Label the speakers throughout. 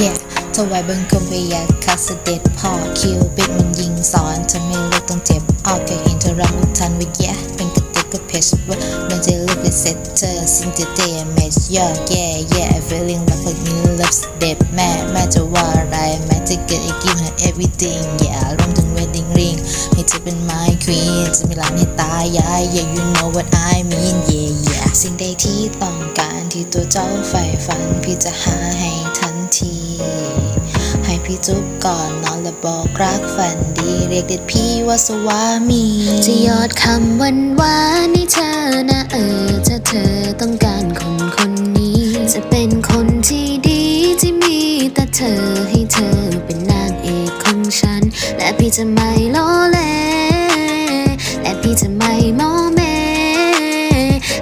Speaker 1: yeah ถวายบังคมพยาคาเสด็จพ่อคิวปิดมันยิงสอนเธอไม่เลิกต้องเจ็บเอาแค่เห็นเธอร้องอุทานว่า yeah เป็นกระติกก็เพชรว่าโดนใจลึกเลยเซ็ตเธอสิ่งที่เตะแมช yeah yeah yeah feeling like like me loves เด็บแม่แม่จะว่าอะไรแม่จะเกิด I give her everything yeah รวมถึง wedding ring ให้เธอเป็น my queen จะมีหลานให้ตายาย yeah you know what I mean yeah yeah สิ่งใดที่ต้องการที่ตัวเจ้าใฝ่ฝันพี่จะหาให้ทัน พี่จุ๊บก่อนนอนและบอกรักฝันดี เรียกเด็ดพี่ว่าสวามี
Speaker 2: จะยอดคำวานวานให้เธอนะเออถ้าเธอต้องการคนคนนี้ จะเป็นคนที่ดีที่มีแต่เธอให้เธอเป็นนางเอกของฉัน และพี่จะไม่ล้อเล่และพี่จะไม่โมเม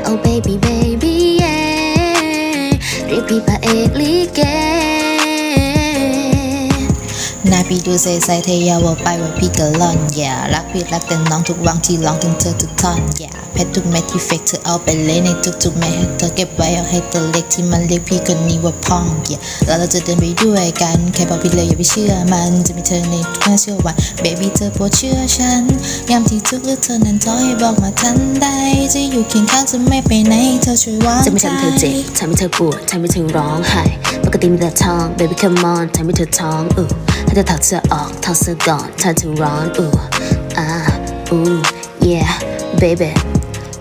Speaker 2: Oh baby baby yeah เรียกพี่พระเอกลิเก
Speaker 1: นาพีดูใสๆเทยาวไปว่าพี่ก็ล่อนอย่ารักพี่รักแต่น้องทุกวังที่ร้องถึงเธอทุกท่อนอย่าเพชรทุกเม็ดที่เฟกเธอเอาไปเลยในทุกๆเม็ดให้เธอเก็บไว้เอาให้ตัวเล็กที่มันเรียกพี่คนนี้ว่าพ่องอย่าแล้วเราจะเดินไปด้วยกันแค่บอกพี่เลยอย่าไปเชื่อมันจะมีเธอในทุกนาเชื่อวัน baby เธอโปรดเชื่อฉันยามที่ทุกข์หรือเธอนั้นท้อให้บอกมาทันใดจะอยู่เคียงข้างจะไม่ไปไหนเธอช่วยวาง
Speaker 2: จะไม่ทำเธอเจ็บทำให้เธอปวดทำให้เธอร้องไห้ปกติมีแต่ท้อง baby come on ทำให้เธอท้องอู้ให้เธอถอดเสื้อออกถอดเสื้อก่อนเธอร้อนอู้อ่าอู้ yeah baby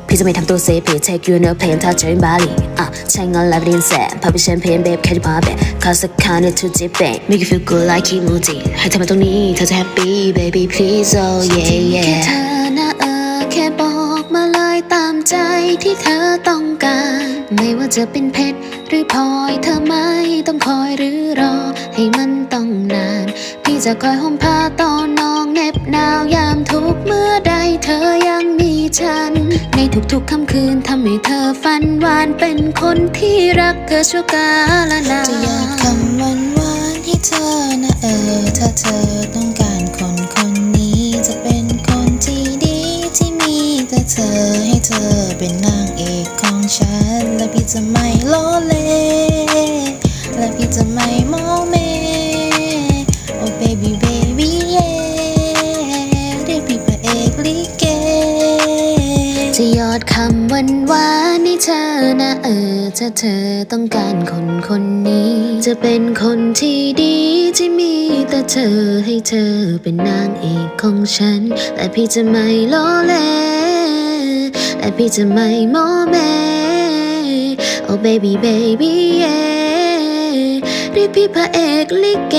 Speaker 2: พี่จะไม่ทำตัวเซฟพี่ take you in a plane ถ้าเจอในบาหลีอะใช้เงินไลฟ์เรียนแสนพาไปแชมเปญ babe แค่ที่พาแบบคาสคาเนี่ยทุจิเปน make you feel good like คิมูจิให้เธอมาตรงนี้เธอจะ happy baby please oh yeah yeah เธอนะเออแค่บอกมาเลยตามใจที่เธอต้องการ ไม่ว่าจะเป็นเพชรหรือพลอยเธอไม่ต้องคอยหรือรอ ให้มันต้องนาน พี่จะคอยห่มผ้าตอนน้องเน็บหนาวยามทุกเมื่อใดเธอยังมีฉัน ในทุกๆค่ำคืนทำให้เธอฝันหวานเป็นคนที่รักเธอชั่วกาลนาน
Speaker 1: จะหยอดคำหวานหวานให้เธอนะเออถ้าเธอต้องการคนคนนี้จะเป็นคนที่ดีที่มีแต่เธอให้เธอเป็นนางเอกของฉันและพี่จะไม่ล้อเล่แจะยอ
Speaker 2: ดคำหวานหวานให้เธอนะเออถ้าเธอต้องการคนคนนี้ จะเป็นคนที่ดีที่มีแต่เธอให้เธอเป็นนางเอกของฉันและพี่จะไม่ล้อเล่และพี่จะไม่โมเม Oh baby baby yeah เรียกพี่พระเอกลิเก